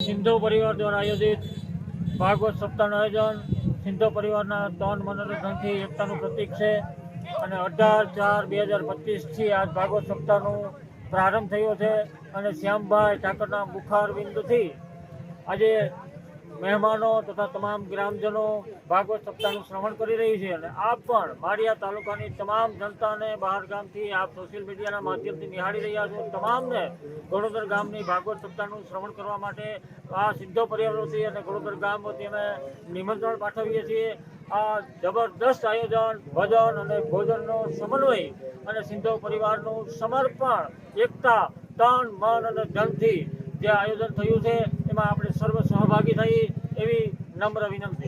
સિંધુ પરિવાર દ્વારા આયોજિત ભાગવત સપ્તાહનું આયોજન. સિંધુ પરિવારના ત્રણ મનોરંજનથી એકતાનું પ્રતીક છે અને અઢાર ચાર બે હજાર પચીસથી આજ ભાગવત સપ્તાહનું પ્રારંભ થયો છે અને શ્યામભાઈ ઠાકરના મુખાર બિંદુથી આજે મહેમાનો તથા તમામ ગ્રામજનો ભાગવત સપ્તાહનું શ્રવણ કરી રહી છે અને આપ પણ માળિયા તાલુકાની તમામ જનતાને બહાર ગામથી આપ સોશિયલ મીડિયાના માધ્યમથી નિહાળી રહ્યા છો. તમામને ગોળોદર ગામની ભાગવત સપ્તાહનું શ્રવણ કરવા માટે આ સિદ્ધો પરિવાર અને ગોળોદર ગામ વતી અમે નિમંત્રણ પાઠવીએ છીએ. આ જબરદસ્ત આયોજન, ભજન અને ભોજનનો સમન્વય અને સિંધો પરિવારનું સમર્પણ, એકતા, તન, મન અને ધનથી જે આયોજન થયું છે, એમાં આપણે nombre o binomio.